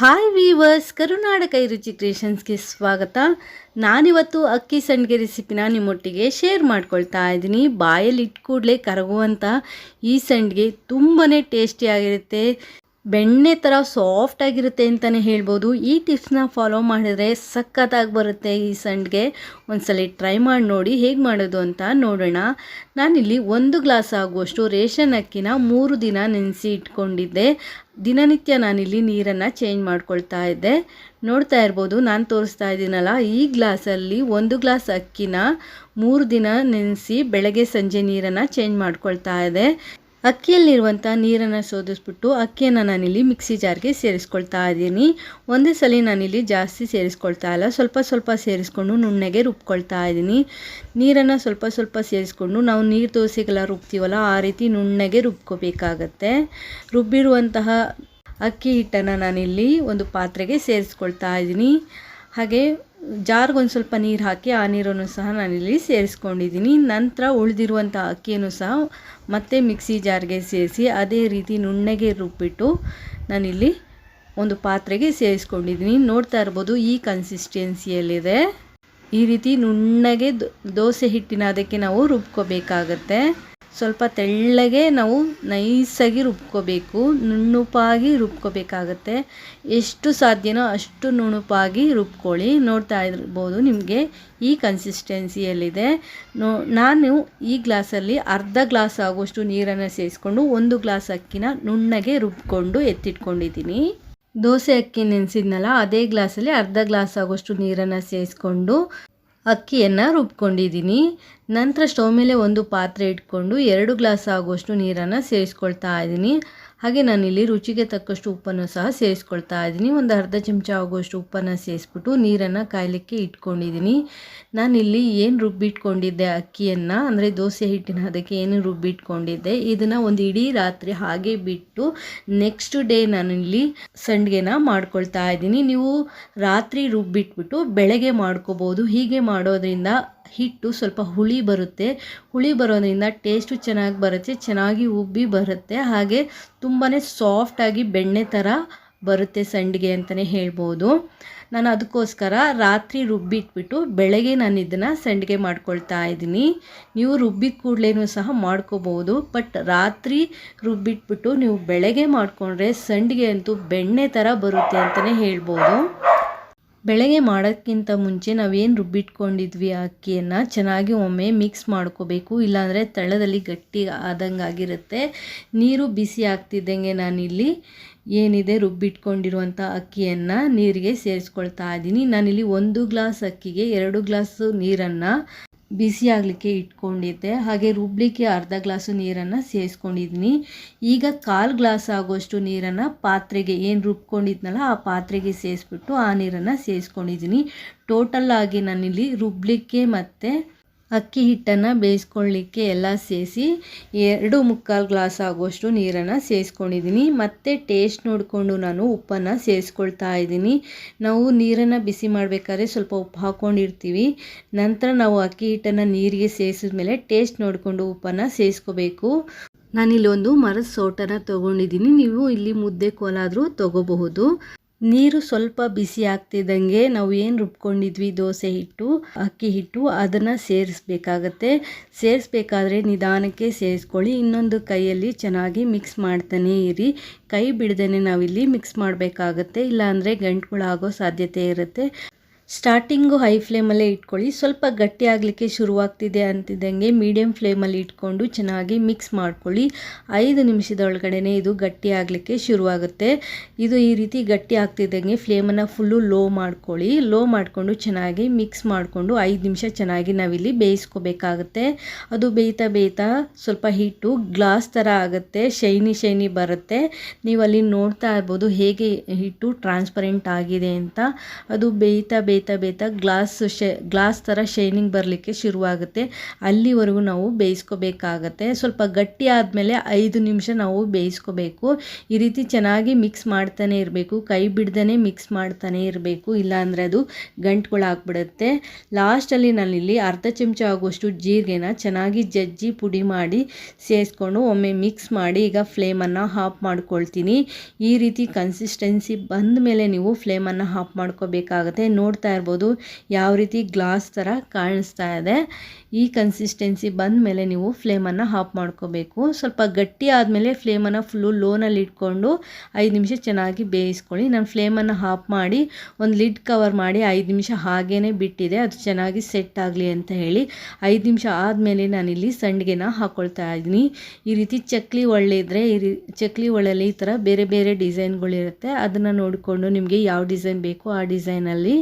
Hi viewers ಕರುನಾಡ ಕೈ ರುಚಿ ಕ್ರಿಯೇಷನ್ಸ್ಗೆ ಸ್ವಾಗತ. ನಾನಿವತ್ತು ಅಕ್ಕಿ ಸಂಡಿಗೆ ರೆಸಿಪಿನ ನಿಮ್ಮೊಟ್ಟಿಗೆ ಶೇರ್ ಮಾಡ್ಕೊಳ್ತಾ ಇದ್ದೀನಿ. ಬಾಯಲ್ಲಿ ಇಟ್ಟು ಕೂಡಲೇ ಕರಗುವಂಥ ಈ ಸಂಡಿಗೆ ತುಂಬಾ ಟೇಸ್ಟಿಯಾಗಿರುತ್ತೆ ಬೆಣ್ಣೆ ಥರ ಸಾಫ್ಟ್ ಆಗಿರುತ್ತೆ ಅಂತಲೇ ಹೇಳ್ಬೋದು. ಈ ಟಿಪ್ಸ್ನ ಫಾಲೋ ಮಾಡಿದರೆ ಸಖತ್ತಾಗಿ ಬರುತ್ತೆ ಈ ಸಂಡಿಗೆ ಒಂದ್ಸಲ ಟ್ರೈ ಮಾಡಿ ನೋಡಿ ಹೇಗೆ ಮಾಡೋದು ಅಂತ ನೋಡೋಣ. ನಾನಿಲ್ಲಿ ಒಂದು ಗ್ಲಾಸ್ ಆಗುವಷ್ಟು ರೇಷನ್ ಅಕ್ಕಿನ ಮೂರು ದಿನ ನೆನೆಸಿ ಇಟ್ಕೊಂಡಿದ್ದೆ. ದಿನನಿತ್ಯ ನಾನಿಲ್ಲಿ ನೀರನ್ನು ಚೇಂಜ್ ಮಾಡ್ಕೊಳ್ತಾ ಇದ್ದೆ. ನೋಡ್ತಾ ಇರ್ಬೋದು, ನಾನು ತೋರಿಸ್ತಾ ಇದ್ದೀನಲ್ಲ, ಈ ಗ್ಲಾಸಲ್ಲಿ ಒಂದು ಗ್ಲಾಸ್ ಅಕ್ಕಿನ ಮೂರು ದಿನ ನೆನೆಸಿ ಬೆಳಗ್ಗೆ ಸಂಜೆ ನೀರನ್ನು ಚೇಂಜ್ ಮಾಡ್ಕೊಳ್ತಾ ಇದೆ ಅಕ್ಕಿಯಲ್ಲಿರುವಂಥ ನೀರನ್ನು ಸೋದಿಸ್ಬಿಟ್ಟು ಅಕ್ಕಿಯನ್ನು ನಾನಿಲ್ಲಿ ಮಿಕ್ಸಿ ಜಾರ್ಗೆ ಸೇರಿಸ್ಕೊಳ್ತಾ ಇದ್ದೀನಿ. ಒಂದೇ ಸಲ ನಾನಿಲ್ಲಿ ಜಾಸ್ತಿ ಸೇರಿಸ್ಕೊಳ್ತಾ ಇಲ್ಲ. ಸ್ವಲ್ಪ ಸ್ವಲ್ಪ ಸೇರಿಸ್ಕೊಂಡು ನುಣ್ಣಗೆ ರುಬ್ಕೊಳ್ತಾ ಇದ್ದೀನಿ. ನೀರನ್ನು ಸ್ವಲ್ಪ ಸ್ವಲ್ಪ ಸೇರಿಸ್ಕೊಂಡು ನಾವು ನೀರು ದೋಸೆಗೆಲ್ಲ ರುಬ್ತೀವಲ್ಲ ಆ ರೀತಿ ನುಣ್ಣಗೆ ರುಬ್ಕೋಬೇಕಾಗತ್ತೆ. ರುಬ್ಬಿರುವಂತಹ ಅಕ್ಕಿ ಹಿಟ್ಟನ್ನು ನಾನಿಲ್ಲಿ ಒಂದು ಪಾತ್ರೆಗೆ ಸೇರಿಸ್ಕೊಳ್ತಾ ಇದ್ದೀನಿ. ಹಾಗೆ ಜಾರ್ಗೆ ಒಂದು ಸ್ವಲ್ಪ ನೀರು ಹಾಕಿ ಆ ನೀರನ್ನು ಸಹ ನಾನಿಲ್ಲಿ ಸೇರಿಸ್ಕೊಂಡಿದ್ದೀನಿ. ನಂತರ ಉಳಿದಿರುವಂಥ ಅಕ್ಕಿಯನ್ನು ಸಹ ಮತ್ತೆ ಮಿಕ್ಸಿ ಜಾರ್ಗೆ ಸೇರಿಸಿ ಅದೇ ರೀತಿ ನುಣ್ಣಗೆ ರುಬ್ಬಿಟ್ಟು ನಾನಿಲ್ಲಿ ಒಂದು ಪಾತ್ರೆಗೆ ಸೇರಿಸ್ಕೊಂಡಿದ್ದೀನಿ. ನೋಡ್ತಾ ಇರ್ಬೋದು ಈ ಕನ್ಸಿಸ್ಟೆನ್ಸಿಯಲ್ಲಿದೆ ಈ ರೀತಿ ನುಣ್ಣಗೆ ದೋಸೆ ಹಿಟ್ಟಿನ ಅದಕ್ಕೆ ನಾವು ರುಬ್ಕೋಬೇಕಾಗತ್ತೆ. ಸ್ವಲ್ಪ ತೆಳ್ಳಗೆ ನಾವು ನೈಸಾಗಿ ರುಬ್ಕೋಬೇಕು, ನುಣ್ಣುಪಾಗಿ ರುಬ್ಕೋಬೇಕಾಗತ್ತೆ. ಎಷ್ಟು ಸಾಧ್ಯನೋ ಅಷ್ಟು ನುಣುಪಾಗಿ ರುಬ್ಕೊಳ್ಳಿ. ನೋಡ್ತಾ ಇರ್ಬೋದು ನಿಮಗೆ ಈ ಕನ್ಸಿಸ್ಟೆನ್ಸಿಯಲ್ಲಿದೆ ನೋ, ನಾನು ಈ ಗ್ಲಾಸಲ್ಲಿ ಅರ್ಧ ಗ್ಲಾಸ್ ಆಗುವಷ್ಟು ನೀರನ್ನು ಸೇರಿಸ್ಕೊಂಡು ಒಂದು ಗ್ಲಾಸ್ ಅಕ್ಕಿನ ನುಣ್ಣಗೆ ರುಬ್ಕೊಂಡು ಎತ್ತಿಟ್ಕೊಂಡಿದ್ದೀನಿ. ದೋಸೆ ಅಕ್ಕಿ ನೆನೆಸಿದ್ನಲ್ಲ, ಅದೇ ಗ್ಲಾಸಲ್ಲಿ ಅರ್ಧ ಗ್ಲಾಸ್ ಆಗುವಷ್ಟು ನೀರನ್ನು ಸೇರಿಸ್ಕೊಂಡು ಅಕ್ಕಿಯನ್ನು ರುಬ್ಕೊಂಡಿದ್ದೀನಿ. ನಂತರ ಸ್ಟೌವ್ ಮೇಲೆ ಒಂದು ಪಾತ್ರೆ ಇಟ್ಕೊಂಡು ಎರಡು ಗ್ಲಾಸ್ ಆಗುವಷ್ಟು ನೀರನ್ನು ಸೇರಿಸ್ಕೊಳ್ತಾ ಇದ್ದೀನಿ. ಹಾಗೆ ನಾನಿಲ್ಲಿ ರುಚಿಗೆ ತಕ್ಕಷ್ಟು ಉಪ್ಪನ್ನು ಸಹ ಸೇರಿಸ್ಕೊಳ್ತಾ ಇದ್ದೀನಿ. ಒಂದು ಅರ್ಧ ಚಮಚ ಆಗುವಷ್ಟು ಉಪ್ಪನ್ನು ಸೇರಿಸ್ಬಿಟ್ಟು ನೀರನ್ನು ಕಾಯಲಿಕ್ಕೆ ಇಟ್ಕೊಂಡಿದ್ದೀನಿ. ನಾನಿಲ್ಲಿ ಏನು ರುಬ್ಬಿಟ್ಕೊಂಡಿದ್ದೆ ಅಕ್ಕಿಯನ್ನು, ಅಂದರೆ ದೋಸೆ ಹಿಟ್ಟಿನ ಅದಕ್ಕೆ ಏನು ರುಬ್ಬಿಟ್ಕೊಂಡಿದ್ದೆ, ಇದನ್ನು ಒಂದು ಇಡೀ ರಾತ್ರಿ ಹಾಗೆ ಬಿಟ್ಟು ನೆಕ್ಸ್ಟ್ ಡೇ ನಾನಿಲ್ಲಿ ಸಂಡಿಗೆನ ಮಾಡ್ಕೊಳ್ತಾ ಇದ್ದೀನಿ. ನೀವು ರಾತ್ರಿ ರುಬ್ಬಿಟ್ಬಿಟ್ಟು ಬೆಳಗ್ಗೆ ಮಾಡ್ಕೋಬೋದು. ಹೀಗೆ ಮಾಡೋದ್ರಿಂದ ಹಿಟ್ಟು ಸ್ವಲ್ಪ ಹುಳಿ ಬರುತ್ತೆ. ಹುಳಿ ಬರೋದ್ರಿಂದ ಟೇಸ್ಟು ಚೆನ್ನಾಗಿ ಬರುತ್ತೆ, ಚೆನ್ನಾಗಿ ಉಬ್ಬಿ ಬರುತ್ತೆ. ಹಾಗೆ ತುಂಬಾ ಸಾಫ್ಟಾಗಿ ಬೆಣ್ಣೆ ಥರ ಬರುತ್ತೆ ಸಂಡಿಗೆ ಅಂತಲೇ ಹೇಳ್ಬೋದು. ನಾನು ಅದಕ್ಕೋಸ್ಕರ ರಾತ್ರಿ ರುಬ್ಬಿಟ್ಬಿಟ್ಟು ಬೆಳಗ್ಗೆ ನಾನು ಇದನ್ನು ಸಂಡಿಗೆ ಮಾಡ್ಕೊಳ್ತಾ ಇದ್ದೀನಿ. ನೀವು ರುಬ್ಬಿ ಕೂಡಲೇ ಸಹ ಮಾಡ್ಕೋಬೋದು, ಬಟ್ ರಾತ್ರಿ ರುಬ್ಬಿಟ್ಬಿಟ್ಟು ನೀವು ಬೆಳಗ್ಗೆ ಮಾಡಿಕೊಂಡ್ರೆ ಸಂಡಿಗೆ ಅಂತೂ ಬೆಣ್ಣೆ ಥರ ಬರುತ್ತೆ ಅಂತಲೇ ಹೇಳ್ಬೋದು. ಬೆಳಗ್ಗೆ ಮಾಡೋಕ್ಕಿಂತ ಮುಂಚೆ ನಾವೇನು ರುಬ್ಬಿಟ್ಕೊಂಡಿದ್ವಿ ಅಕ್ಕಿಯನ್ನು, ಚೆನ್ನಾಗಿ ಒಮ್ಮೆ ಮಿಕ್ಸ್ ಮಾಡ್ಕೋಬೇಕು. ಇಲ್ಲಾಂದರೆ ತಳದಲ್ಲಿ ಗಟ್ಟಿ ಆದಂಗೆ ಆಗಿರುತ್ತೆ. ನೀರು ಬಿಸಿ ಆಗ್ತಿದ್ದಂಗೆ ನಾನಿಲ್ಲಿ ಏನಿದೆ ರುಬ್ಬಿಟ್ಕೊಂಡಿರುವಂಥ ಅಕ್ಕಿಯನ್ನು ನೀರಿಗೆ ಸೇರಿಸ್ಕೊಳ್ತಾ ಇದ್ದೀನಿ. ನಾನಿಲ್ಲಿ ಒಂದು ಗ್ಲಾಸ್ ಅಕ್ಕಿಗೆ ಎರಡು ಗ್ಲಾಸು ನೀರನ್ನು ಬಿಸಿ ಆಗಲಿಕ್ಕೆ ಇಟ್ಕೊಂಡಿದ್ದೆ. ಹಾಗೆ ರುಬ್ಲಿಕ್ಕೆ ಅರ್ಧ ಗ್ಲಾಸು ನೀರನ್ನು ಸೇರಿಸ್ಕೊಂಡಿದ್ದೀನಿ ಈಗ ಕಾಲು ಗ್ಲಾಸ್ ಆಗೋಷ್ಟು ನೀರನ್ನು ಪಾತ್ರೆಗೆ ಏನು ರುಬ್ಕೊಂಡಿದ್ನಲ್ಲ ಆ ಪಾತ್ರೆಗೆ ಸೇರಿಸ್ಬಿಟ್ಟು ಆ ನೀರನ್ನು ಸೇರಿಸ್ಕೊಂಡಿದ್ದೀನಿ ಟೋಟಲ್ಲಾಗಿ ನಾನಿಲ್ಲಿ ರುಬ್ಲಿಕ್ಕೆ ಮತ್ತು ಅಕ್ಕಿ ಹಿಟ್ಟನ್ನು ಬೇಯಿಸ್ಕೊಳ್ಳಿಕ್ಕೆ ಎಲ್ಲ ಸೇರಿಸಿ ಎರಡು ಮುಕ್ಕಾಲು ಗ್ಲಾಸ್ ಆಗುವಷ್ಟು ನೀರನ್ನು ಸೇರಿಸ್ಕೊಂಡಿದ್ದೀನಿ ಮತ್ತು ಟೇಸ್ಟ್ ನೋಡಿಕೊಂಡು ನಾನು ಉಪ್ಪನ್ನು ಸೇರಿಸ್ಕೊಳ್ತಾ ಇದ್ದೀನಿ. ನಾವು ನೀರನ್ನು ಬಿಸಿ ಮಾಡಬೇಕಾದ್ರೆ ಸ್ವಲ್ಪ ಉಪ್ಪು ಹಾಕ್ಕೊಂಡಿರ್ತೀವಿ ನಂತರ ನಾವು ಅಕ್ಕಿ ಹಿಟ್ಟನ್ನು ನೀರಿಗೆ ಸೇರಿಸಿದ ಮೇಲೆ ಟೇಸ್ಟ್ ನೋಡಿಕೊಂಡು ಉಪ್ಪನ್ನು ಸೇರಿಸ್ಕೋಬೇಕು ನಾನಿಲ್ಲೊಂದು ಮರದ ಸೋಟನ ತೊಗೊಂಡಿದ್ದೀನಿ. ನೀವು ಇಲ್ಲಿ ಮುದ್ದೆ ಕೋಲಾದರೂ ತೊಗೋಬಹುದು. ನೀರು ಸ್ವಲ್ಪ ಬಿಸಿ ಆಗ್ತಿದ್ದಂಗೆ ನಾವು ಏನು ರುಬ್ಕೊಂಡಿದ್ವಿ? ದೋಸೆ ಹಿಟ್ಟು, ಅಕ್ಕಿ ಹಿಟ್ಟು ಅದನ್ನು ಸೇರಿಸ್ಬೇಕಾಗತ್ತೆ. ಸೇರಿಸ್ಬೇಕಾದ್ರೆ ನಿಧಾನಕ್ಕೆ ಸೇರಿಸ್ಕೊಳ್ಳಿ. ಇನ್ನೊಂದು ಕೈಯಲ್ಲಿ ಚೆನ್ನಾಗಿ ಮಿಕ್ಸ್ ಮಾಡ್ತಾನೆ ಇರಿ. ಕೈ ಬಿಡದೇ ನಾವಿಲ್ಲಿ ಮಿಕ್ಸ್ ಮಾಡಬೇಕಾಗತ್ತೆ. ಇಲ್ಲಾಂದರೆ ಗಂಟುಗಳಾಗೋ ಸಾಧ್ಯತೆ ಇರುತ್ತೆ. ಸ್ಟಾರ್ಟಿಂಗು ಹೈ ಫ್ಲೇಮಲ್ಲೇ ಇಟ್ಕೊಳ್ಳಿ. ಸ್ವಲ್ಪ ಗಟ್ಟಿ ಆಗಲಿಕ್ಕೆ ಶುರುವಾಗ್ತಿದೆ ಅಂತಿದ್ದಂಗೆ ಮೀಡಿಯಮ್ ಫ್ಲೇಮಲ್ಲಿ ಇಟ್ಕೊಂಡು ಚೆನ್ನಾಗಿ ಮಿಕ್ಸ್ ಮಾಡ್ಕೊಳ್ಳಿ. ಐದು ನಿಮಿಷದೊಳಗಡೆ ಇದು ಗಟ್ಟಿ ಆಗಲಿಕ್ಕೆ ಶುರುವಾಗುತ್ತೆ. ಇದು ಈ ರೀತಿ ಗಟ್ಟಿ ಆಗ್ತಿದ್ದಂಗೆ ಫ್ಲೇಮನ್ನು ಫುಲ್ಲು ಲೋ ಮಾಡ್ಕೊಳ್ಳಿ. ಲೋ ಮಾಡಿಕೊಂಡು ಚೆನ್ನಾಗಿ ಮಿಕ್ಸ್ ಮಾಡಿಕೊಂಡು ಐದು ನಿಮಿಷ ಚೆನ್ನಾಗಿ ನಾವಿಲ್ಲಿ ಬೇಯಿಸ್ಕೋಬೇಕಾಗತ್ತೆ. ಅದು ಬೇಯ್ತಾ ಬೇಯ್ತಾ ಸ್ವಲ್ಪ ಹಿಟ್ಟು ಗ್ಲಾಸ್ ಥರ ಆಗುತ್ತೆ ಶೈನಿ ಶೈನಿ ಬರುತ್ತೆ. ನೀವು ಅಲ್ಲಿ ನೋಡ್ತಾ ಇರ್ಬೋದು ಹೇಗೆ ಹಿಟ್ಟು ಟ್ರಾನ್ಸ್ಪರೆಂಟ್ ಆಗಿದೆ ಅಂತ. ಅದು ಬೇಯ್ತಾ ಬೇಯ್ತಾ ಬೇಯ್ತಾ ಬೇಯ್ತಾ ಗ್ಲಾಸ್ ಶೇ, ಗ್ಲಾಸ್ ಥರ ಶೈನಿಂಗ್ ಬರಲಿಕ್ಕೆ ಶುರುವಾಗುತ್ತೆ. ಅಲ್ಲಿವರೆಗೂ ನಾವು ಬೇಯಿಸ್ಕೋಬೇಕಾಗತ್ತೆ. ಸ್ವಲ್ಪ ಗಟ್ಟಿ ಆದಮೇಲೆ ಐದು ನಿಮಿಷ ನಾವು ಬೇಯಿಸ್ಕೋಬೇಕು. ಈ ರೀತಿ ಚೆನ್ನಾಗಿ ಮಿಕ್ಸ್ ಮಾಡ್ತಾನೆ ಇರಬೇಕು. ಕೈ ಬಿಡ್ದೇ ಮಿಕ್ಸ್ ಮಾಡ್ತಾನೆ ಇರಬೇಕು. ಇಲ್ಲಾಂದರೆ ಅದು ಗಂಟುಗಳಾಗ್ಬಿಡುತ್ತೆ ಲಾಸ್ಟಲ್ಲಿ ನಾನಿಲ್ಲಿ ಅರ್ಧ ಚಮಚ ಆಗುವಷ್ಟು ಜೀರಿಗೆನ ಚೆನ್ನಾಗಿ ಜಜ್ಜಿ ಪುಡಿ ಮಾಡಿ ಸೇರಿಸ್ಕೊಂಡು ಒಮ್ಮೆ ಮಿಕ್ಸ್ ಮಾಡಿ ಈಗ ಫ್ಲೇಮನ್ನು ಹಾಫ್ ಮಾಡ್ಕೊಳ್ತೀನಿ. ಈ ರೀತಿ ಕನ್ಸಿಸ್ಟೆನ್ಸಿ ಬಂದ ಮೇಲೆ ನೀವು ಫ್ಲೇಮನ್ನು ಹಾಫ್ ಮಾಡ್ಕೋಬೇಕಾಗತ್ತೆ. ನೋಡ್ತಾ ಇರ್ಬೋದು. ಯಾವ ರೀತಿ ಗ್ಲಾಸ್ ಥರ ಕಾಣಿಸ್ತಾ ಇದೆ. ಈ ಕನ್ಸಿಸ್ಟೆನ್ಸಿ ಬಂದ ಮೇಲೆ ನೀವು ಫ್ಲೇಮನ್ನು ಹಾಫ್ ಮಾಡ್ಕೋಬೇಕು. ಸ್ವಲ್ಪ ಗಟ್ಟಿ ಆದಮೇಲೆ ಫ್ಲೇಮನ್ನು ಫುಲ್ಲು ಲೋನಲ್ಲಿ ಇಟ್ಕೊಂಡು ಐದು ನಿಮಿಷ ಚೆನ್ನಾಗಿ ಬೇಯಿಸ್ಕೊಳ್ಳಿ. ನಾನು ಫ್ಲೇಮನ್ನು ಹಾಫ್ ಮಾಡಿ ಒಂದು ಲಿಡ್ ಕವರ್ ಮಾಡಿ ಐದು ನಿಮಿಷ ಹಾಗೇ ಬಿಟ್ಟಿದೆ. ಅದು ಚೆನ್ನಾಗಿ ಸೆಟ್ ಆಗಲಿ ಅಂತ ಹೇಳಿ ಐದು ನಿಮಿಷ ಆದಮೇಲೆ ನಾನಿಲ್ಲಿ ಸಂಡಿಗೆನ ಹಾಕ್ಕೊಳ್ತಾ ಇದ್ದೀನಿ. ಈ ರೀತಿ ಚಕ್ಲಿ ಒಳ್ಳೆ ಇದ್ದರೆ ಈ ಚಕ್ಲಿ ಒಳ್ಳೆಯಲ್ಲಿ ಈ ಥರ ಬೇರೆ ಬೇರೆ ಡಿಸೈನ್ಗಳಿರುತ್ತೆ ಅದನ್ನು ನೋಡಿಕೊಂಡು ನಿಮಗೆ ಯಾವ ಡಿಸೈನ್ ಬೇಕೋ ಆ ಡಿಸೈನಲ್ಲಿ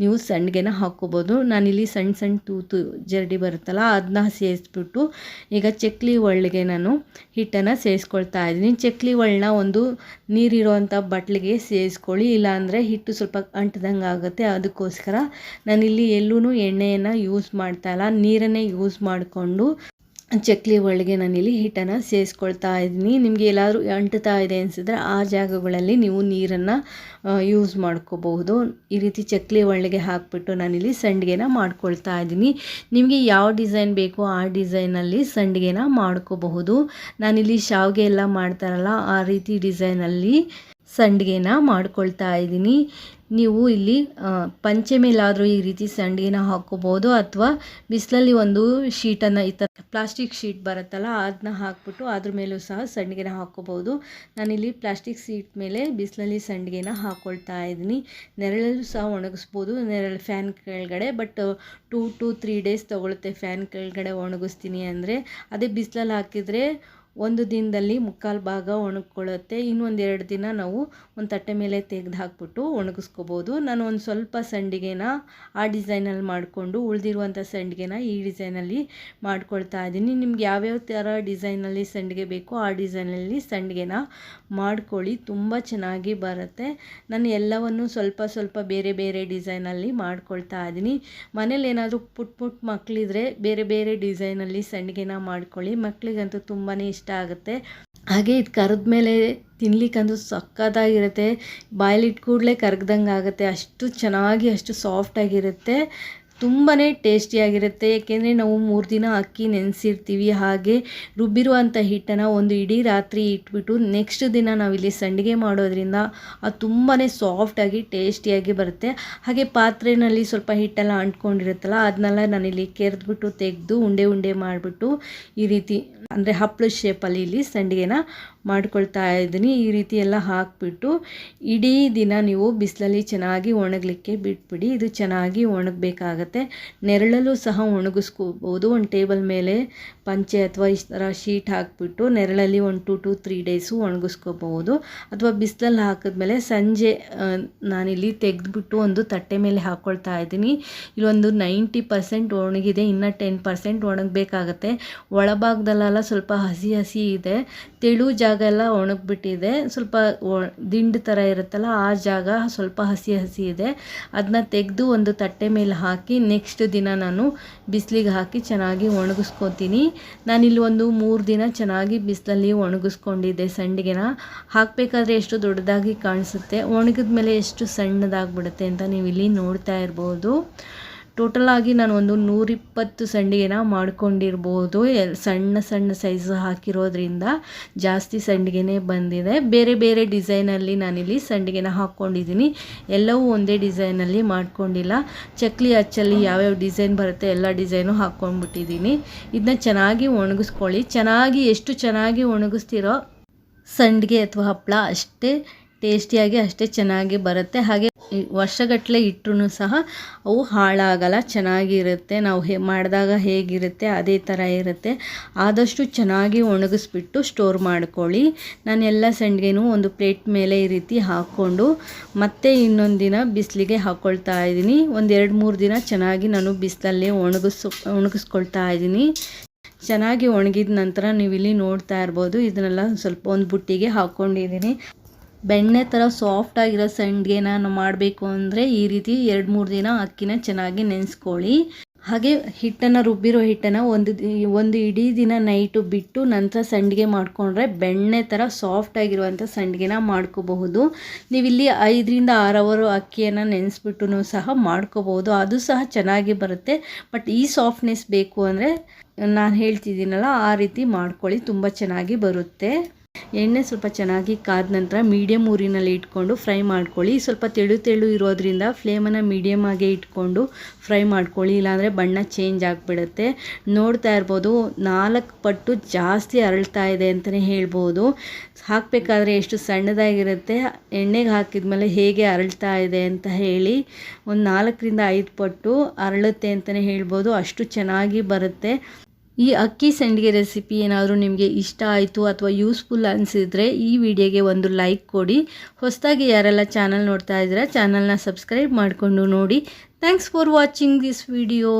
ನೀವು ಸಂಡಿಗೆನ ಹಾಕ್ಕೋಬೋದು. ನಾನಿಲ್ಲಿ ಸಣ್ಣ ಸಣ್ಣ ತೂತು ಜರಡಿ ಬರುತ್ತಲ್ಲ ಅದನ್ನ ಸೇರಿಸ್ಬಿಟ್ಟು ಈಗ ಚಕ್ಲಿ ಒಳ್ಳಿಗೆ ನಾನು ಹಿಟ್ಟನ್ನು ಸೇರಿಸ್ಕೊಳ್ತಾ ಇದ್ದೀನಿ. ಚಕ್ಲಿ ಒಳ್ಳನ್ನ ಒಂದು ನೀರಿರುವಂಥ ಬಟ್ಲಿಗೆ ಸೇರಿಸ್ಕೊಳ್ಳಿ ಇಲ್ಲಾಂದರೆ ಹಿಟ್ಟು ಸ್ವಲ್ಪ ಅಂಟದಂಗೆ ಆಗುತ್ತೆ. ಅದಕ್ಕೋಸ್ಕರ ನಾನಿಲ್ಲಿ ಎಲ್ಲೂ ಎಣ್ಣೆಯನ್ನು ಯೂಸ್ ಮಾಡ್ತಾ ಇಲ್ಲ. ನೀರನ್ನೇ ಯೂಸ್ ಮಾಡಿಕೊಂಡು ಚಕ್ಲಿ ಒಳಗೆ ನಾನಿಲ್ಲಿ ಹಿಟ್ಟನ್ನು ಸೇರಿಸ್ಕೊಳ್ತಾ ಇದ್ದೀನಿ. ನಿಮಗೆ ಎಲ್ಲಾದರೂ ಅಂಟುತ್ತಾ ಇದೆ ಅನಿಸಿದ್ರೆ ಆ ಜಾಗಗಳಲ್ಲಿ ನೀವು ನೀರನ್ನು ಯೂಸ್ ಮಾಡ್ಕೋಬಹುದು. ಈ ರೀತಿ ಚಕ್ಲಿ ಒಳಗೆ ಹಾಕಿಬಿಟ್ಟು ನಾನಿಲ್ಲಿ ಸಂಡಿಗೆನ ಮಾಡ್ಕೊಳ್ತಾ ಇದ್ದೀನಿ. ನಿಮಗೆ ಯಾವ ಡಿಸೈನ್ ಬೇಕೋ ಆ ಡಿಸೈನಲ್ಲಿ ಸಂಡಿಗೆನ ಮಾಡ್ಕೋಬಹುದು. ನಾನಿಲ್ಲಿ ಶಾವಿಗೆ ಎಲ್ಲ ಮಾಡ್ತಾರಲ್ಲ, ಆ ರೀತಿ ಡಿಸೈನಲ್ಲಿ ಸಂಡಿಗೆನ ಮಾಡ್ಕೊಳ್ತಾ ಇದ್ದೀನಿ. ನೀವು ಇಲ್ಲಿ ಪಂಚೆ ಮೇಲಾದರೂ ಈ ರೀತಿ ಸಂಡಿಗೆನ ಹಾಕ್ಕೋಬೋದು ಅಥವಾ ಬಿಸಿಲಲ್ಲಿ ಒಂದು ಶೀಟನ್ನು ಈ ಥರ ಪ್ಲಾಸ್ಟಿಕ್ ಶೀಟ್ ಬರುತ್ತಲ್ಲ ಅದನ್ನ ಹಾಕ್ಬಿಟ್ಟು ಅದ್ರ ಮೇಲೂ ಸಹ ಸಂಡಿಗೆನ ಹಾಕ್ಕೋಬೋದು. ನಾನಿಲ್ಲಿ ಪ್ಲಾಸ್ಟಿಕ್ ಶೀಟ್ ಮೇಲೆ ಬಿಸಿಲಲ್ಲಿ ಸಂಡಿಗೆನ ಹಾಕ್ಕೊಳ್ತಾ ಇದ್ದೀನಿ. ನೆರಳಲ್ಲೂ ಸಹ ಒಣಗಿಸ್ಬೋದು, ನೆರಳು ಫ್ಯಾನ್ ಕೆಳಗಡೆ, but two to three days ತೊಗೊಳುತ್ತೆ fan ಕೆಳಗಡೆ ಒಣಗಿಸ್ತೀನಿ ಅಂದರೆ. ಅದೇ ಬಿಸಿಲಲ್ಲಿ ಹಾಕಿದರೆ ಒಂದು ದಿನದಲ್ಲಿ ಮುಕ್ಕಾಲು ಭಾಗ ಒಣಗ್ಕೊಳ್ಳುತ್ತೆ. ಇನ್ನೊಂದು ಎರಡು ದಿನ ನಾವು ಒಂದು ತಟ್ಟೆ ಮೇಲೆ ತೆಗೆದು ಹಾಕ್ಬಿಟ್ಟು ಒಣಗಿಸ್ಕೋಬೋದು. ನಾನು ಒಂದು ಸ್ವಲ್ಪ ಸಂಡಿಗೆನ ಆ ಡಿಸೈನಲ್ಲಿ ಮಾಡಿಕೊಂಡು ಉಳಿದಿರುವಂಥ ಸಂಡಿಗೆನ ಈ ಡಿಸೈನಲ್ಲಿ ಮಾಡ್ಕೊಳ್ತಾ ಇದ್ದೀನಿ. ನಿಮ್ಗೆ ಯಾವ್ಯಾವ ಥರ ಡಿಸೈನಲ್ಲಿ ಸಂಡಿಗೆ ಬೇಕೋ ಆ ಡಿಸೈನಲ್ಲಿ ಸಂಡಿಗೆನ ಮಾಡ್ಕೊಳ್ಳಿ. ತುಂಬ ಚೆನ್ನಾಗಿ ಬರುತ್ತೆ. ನಾನು ಎಲ್ಲವನ್ನು ಸ್ವಲ್ಪ ಸ್ವಲ್ಪ ಬೇರೆ ಬೇರೆ ಡಿಸೈನಲ್ಲಿ ಮಾಡ್ಕೊಳ್ತಾ ಇದ್ದೀನಿ. ಮನೇಲಿ ಏನಾದರೂ ಪುಟ್ ಪುಟ್ ಮಕ್ಕಳಿದ್ರೆ ಬೇರೆ ಬೇರೆ ಡಿಸೈನಲ್ಲಿ ಸಂಡಿಗೆನ ಮಾಡ್ಕೊಳ್ಳಿ. ಮಕ್ಕಳಿಗಂತೂ ತುಂಬಾ ಇಷ್ಟ ಆಗುತ್ತೆ ಹಾಗೆ ಇದು ಕರೆದ ಮೇಲೆ ತಿನ್ಲಿಕ್ಕಂತೂ ಸಕ್ಕತ್ತಾಗಿರುತ್ತೆ. ಬಾಯಲ್ಲಿಟ್ಟು ಕೂಡಲೇ ಕರಗ್ದಂಗೆ ಆಗುತ್ತೆ ಅಷ್ಟು ಚೆನ್ನಾಗಿ, ಅಷ್ಟು ಸಾಫ್ಟಾಗಿರುತ್ತೆ ತುಂಬಾ ಟೇಸ್ಟಿಯಾಗಿರುತ್ತೆ. ಏಕೆಂದರೆ ನಾವು ಮೂರು ದಿನ ಅಕ್ಕಿ ನೆನೆಸಿರ್ತೀವಿ. ಹಾಗೆ ರುಬ್ಬಿರುವಂಥ ಹಿಟ್ಟನ್ನು ಒಂದು ಇಡೀ ರಾತ್ರಿ ಇಟ್ಬಿಟ್ಟು ನೆಕ್ಸ್ಟ್ ದಿನ ನಾವಿಲ್ಲಿ ಸಂಡಿಗೆ ಮಾಡೋದ್ರಿಂದ ಅದು ತುಂಬಾ ಸಾಫ್ಟಾಗಿ ಟೇಸ್ಟಿಯಾಗಿ ಬರುತ್ತೆ. ಹಾಗೆ ಪಾತ್ರೆಯಲ್ಲಿ ಸ್ವಲ್ಪ ಹಿಟ್ಟೆಲ್ಲ ಅಂಟ್ಕೊಂಡಿರುತ್ತಲ್ಲ ಅದನ್ನೆಲ್ಲ ನಾನಿಲ್ಲಿ ಕೆರೆದ್ಬಿಟ್ಟು ತೆಗೆದು ಉಂಡೆ ಉಂಡೆ ಮಾಡಿಬಿಟ್ಟು ಈ ರೀತಿ, ಅಂದರೆ ಹಪ್ಪಳ ಶೇಪಲ್ಲಿ ಇಲ್ಲಿ ಸಂಡಿಗೆನ ಮಾಡ್ಕೊಳ್ತಾ ಇದ್ದೀನಿ. ಈ ರೀತಿ ಎಲ್ಲ ಹಾಕಿಬಿಟ್ಟು ಇಡೀ ದಿನ ನೀವು ಬಿಸಿಲಲ್ಲಿ ಚೆನ್ನಾಗಿ ಒಣಗಲಿಕ್ಕೆ ಬಿಟ್ಬಿಡಿ. ಇದು ಚೆನ್ನಾಗಿ ಒಣಗಬೇಕಾಗತ್ತೆ. ನೆರಳಲ್ಲೂ ಸಹ ಒಣಗಿಸ್ಕೋಬೋದು ಒಂದು ಟೇಬಲ್ ಮೇಲೆ ಪಂಚೆ ಅಥವಾ ಈ ಥರ ಶೀಟ್ ಹಾಕಿಬಿಟ್ಟು ನೆರಳಲ್ಲಿ ಒಂದು ಟು ಟು ತ್ರೀ ಡೇಸು ಒಣಗಿಸ್ಕೋಬಹುದು. ಅಥವಾ ಬಿಸಿಲಲ್ಲಿ ಹಾಕಿದ್ಮೇಲೆ ಸಂಜೆ ನಾನಿಲ್ಲಿ ತೆಗೆದ್ಬಿಟ್ಟು ಒಂದು ತಟ್ಟೆ ಮೇಲೆ ಹಾಕ್ಕೊಳ್ತಾ ಇದ್ದೀನಿ. ಇಲ್ಲೊಂದು ನೈಂಟಿ ಪರ್ಸೆಂಟ್ ಒಣಗಿದೆ, ಇನ್ನು ಟೆನ್ ಪರ್ಸೆಂಟ್ ಒಣಗಬೇಕಾಗತ್ತೆ. ಒಳಭಾಗದಲ್ಲೆಲ್ಲ ಸ್ವಲ್ಪ ಹಸಿ ಹಸಿ ಇದೆ. ತೆಳು ಜಾಗ ಎಲ್ಲ ಒಣಗಿಬಿಟ್ಟಿದೆ. ಸ್ವಲ್ಪ ದಿಂಡು ಥರ ಇರುತ್ತಲ್ಲ, ಆ ಜಾಗ ಸ್ವಲ್ಪ ಹಸಿ ಹಸಿ ಇದೆ. ಅದನ್ನ ತೆಗೆದು ಒಂದು ತಟ್ಟೆ ಮೇಲೆ ಹಾಕಿ ನೆಕ್ಸ್ಟ್ ದಿನ ನಾನು ಬಿಸಿಲಿಗೆ ಹಾಕಿ ಚೆನ್ನಾಗಿ ಒಣಗಿಸ್ಕೊತೀನಿ. ನಾನಿಲ್ಲಿ ಒಂದು ಮೂರು ದಿನ ಚೆನ್ನಾಗಿ ಬಿಸಿಲಲ್ಲಿ ಒಣಗಿಸ್ಕೊಂಡಿದ್ದೆ ಸಂಡಿಗೆನ. ಹಾಕಬೇಕಾದ್ರೆ ಎಷ್ಟು ದೊಡ್ಡದಾಗಿ ಕಾಣಿಸುತ್ತೆ? ಒಣಗಿದ ಮೇಲೆ ಎಷ್ಟು ಸಣ್ಣದಾಗ್ಬಿಡುತ್ತೆ ಅಂತ ನೀವು ಇಲ್ಲಿ ನೋಡ್ತಾ ಇರ್ಬೋದು. ಟೋಟಲಾಗಿ ನಾನು ಒಂದು ನೂರಿಪ್ಪತ್ತು ಸಂಡಿಗೆನ ಮಾಡ್ಕೊಂಡಿರ್ಬೋದು. ಎಲ್ ಸಣ್ಣ ಸಣ್ಣ ಸೈಜ್ ಹಾಕಿರೋದ್ರಿಂದ ಜಾಸ್ತಿ ಸಂಡಿಗೆನೇ ಬಂದಿದೆ. ಬೇರೆ ಬೇರೆ ಡಿಸೈನಲ್ಲಿ ನಾನಿಲ್ಲಿ ಸಂಡಿಗೆನ ಹಾಕ್ಕೊಂಡಿದ್ದೀನಿ ಎಲ್ಲವೂ ಒಂದೇ ಡಿಸೈನಲ್ಲಿ ಮಾಡ್ಕೊಂಡಿಲ್ಲ. ಚಕ್ಲಿ ಅಚ್ಚಲ್ಲಿ ಯಾವ್ಯಾವ ಡಿಸೈನ್ ಬರುತ್ತೆ ಎಲ್ಲ ಡಿಸೈನು ಹಾಕ್ಕೊಂಡ್ಬಿಟ್ಟಿದ್ದೀನಿ. ಇದನ್ನ ಚೆನ್ನಾಗಿ ಒಣಗಿಸ್ಕೊಳ್ಳಿ. ಚೆನ್ನಾಗಿ ಎಷ್ಟು ಚೆನ್ನಾಗಿ ಒಣಗಿಸ್ತಿರೋ ಸಂಡಿಗೆ ಅಥವಾ ಹಪ್ಪಳ ಅಷ್ಟೇ ಟೇಸ್ಟಿಯಾಗಿ ಅಷ್ಟೇ ಚೆನ್ನಾಗಿ ಬರುತ್ತೆ. ಹಾಗೆ ವರ್ಷಗಟ್ಟಲೆ ಇಟ್ಟರೂ ಸಹ ಅವು ಹಾಳಾಗಲ್ಲ, ಚೆನ್ನಾಗಿರುತ್ತೆ. ನಾವು ಹೇ ಮಾಡಿದಾಗ ಹೇಗಿರುತ್ತೆ, ಅದೇ ಥರ ಇರುತ್ತೆ. ಆದಷ್ಟು ಚೆನ್ನಾಗಿ ಒಣಗಿಸ್ಬಿಟ್ಟು ಸ್ಟೋರ್ ಮಾಡ್ಕೊಳ್ಳಿ. ನಾನು ಎಲ್ಲ ಸಂಡಿಗೆನೂ ಒಂದು ಪ್ಲೇಟ್ ಮೇಲೆ ಈ ರೀತಿ ಹಾಕ್ಕೊಂಡು ಮತ್ತೆ ಇನ್ನೊಂದು ದಿನ ಬಿಸಿಲಿಗೆ ಹಾಕ್ಕೊಳ್ತಾ ಇದ್ದೀನಿ. ಒಂದು ಎರಡು ಮೂರು ದಿನ ಚೆನ್ನಾಗಿ ನಾನು ಬಿಸಿಲಲ್ಲಿ ಒಣಗಿಸ್, ಒಣಗಿಸ್ಕೊಳ್ತಾ ಇದ್ದೀನಿ. ಚೆನ್ನಾಗಿ ಒಣಗಿದ ನಂತರ ನೀವು ಇಲ್ಲಿ ನೋಡ್ತಾ ಇರ್ಬೋದು. ಇದನ್ನೆಲ್ಲ ಸ್ವಲ್ಪ ಒಂದು ಬುಟ್ಟಿಗೆ ಹಾಕ್ಕೊಂಡಿದ್ದೀನಿ ಬೆಣ್ಣೆ ಥರ ಸಾಫ್ಟ್ ಆಗಿರೋ ಸಂಡಿಗೆನ ನಾವು ಮಾಡಬೇಕು ಅಂದರೆ ಈ ರೀತಿ ಎರಡು ಮೂರು ದಿನ ಅಕ್ಕಿನ ಚೆನ್ನಾಗಿ ನೆನೆಸ್ಕೊಳ್ಳಿ. ಹಾಗೆ ಹಿಟ್ಟನ್ನು ರುಬ್ಬಿರೋ ಹಿಟ್ಟನ್ನು ಒಂದು ಒಂದು ಇಡೀ ದಿನ ನೈಟು ಬಿಟ್ಟು ನಂತರ ಸಂಡಿಗೆ ಮಾಡಿಕೊಂಡ್ರೆ ಬೆಣ್ಣೆ ಥರ ಸಾಫ್ಟ್ ಆಗಿರುವಂಥ ಸಂಡಿಗೆನ ಮಾಡ್ಕೋಬಹುದು. ನೀವಿಲ್ಲಿ ಐದರಿಂದ ಆರು ಅವರು ಅಕ್ಕಿಯನ್ನು ನೆನೆಸ್ಬಿಟ್ಟು ಸಹ ಮಾಡ್ಕೋಬಹುದು. ಅದು ಸಹ ಚೆನ್ನಾಗಿ ಬರುತ್ತೆ. ಬಟ್ ಈ ಸಾಫ್ಟ್ನೆಸ್ ಬೇಕು ಅಂದರೆ ನಾನು ಹೇಳ್ತಿದ್ದೀನಲ್ಲ ಆ ರೀತಿ ಮಾಡ್ಕೊಳ್ಳಿ, ತುಂಬ ಚೆನ್ನಾಗಿ ಬರುತ್ತೆ. ಎಣ್ಣೆ ಸ್ವಲ್ಪ ಚೆನ್ನಾಗಿ ಕಾದ ನಂತರ ಮೀಡಿಯಮ್ ಊರಿನಲ್ಲಿ ಇಟ್ಕೊಂಡು ಫ್ರೈ ಮಾಡ್ಕೊಳ್ಳಿ. ಸ್ವಲ್ಪ ತೆಳು ತೆಳು ಇರೋದ್ರಿಂದ ಫ್ಲೇಮನ್ನು ಮೀಡಿಯಮ್ ಆಗಿ ಇಟ್ಕೊಂಡು ಫ್ರೈ ಮಾಡ್ಕೊಳ್ಳಿ. ಇಲ್ಲಾಂದರೆ ಬಣ್ಣ ಚೇಂಜ್ ಆಗಿಬಿಡುತ್ತೆ. ನೋಡ್ತಾ ಇರ್ಬೋದು, ನಾಲ್ಕು ಪಟ್ಟು ಜಾಸ್ತಿ ಅರಳ್ತಾ ಇದೆ ಅಂತಲೇ ಹೇಳ್ಬೋದು. ಹಾಕಬೇಕಾದ್ರೆ ಎಷ್ಟು ಸಣ್ಣದಾಗಿರುತ್ತೆ, ಎಣ್ಣೆಗೆ ಹಾಕಿದ ಮೇಲೆ ಹೇಗೆ ಅರಳ್ತಾ ಇದೆ ಅಂತ ಹೇಳಿ ಒಂದು ನಾಲ್ಕರಿಂದ ಐದು ಪಟ್ಟು ಅರಳುತ್ತೆ ಅಂತಲೇ ಹೇಳ್ಬೋದು. ಅಷ್ಟು ಚೆನ್ನಾಗಿ ಬರುತ್ತೆ. ಈ ಅಕ್ಕಿ ಸಂಡಿಗೆ ರೆಸಿಪಿ ಏನಾದರೂ ನಿಮಗೆ ಇಷ್ಟ ಆಯಿತು ಅಥವಾ ಯೂಸ್ಫುಲ್ ಅನಿಸಿದರೆ ಈ ವಿಡಿಯೋಗೆ ಒಂದು ಲೈಕ್ ಕೊಡಿ. ಹೊಸದಾಗಿ ಯಾರೆಲ್ಲ ಚಾನಲ್ ನೋಡ್ತಾ ಇದ್ದೀರಾ, ಚಾನಲ್ನ ಸಬ್ಸ್ಕ್ರೈಬ್ ಮಾಡಿಕೊಂಡು ನೋಡಿ. Thanks for watching this video.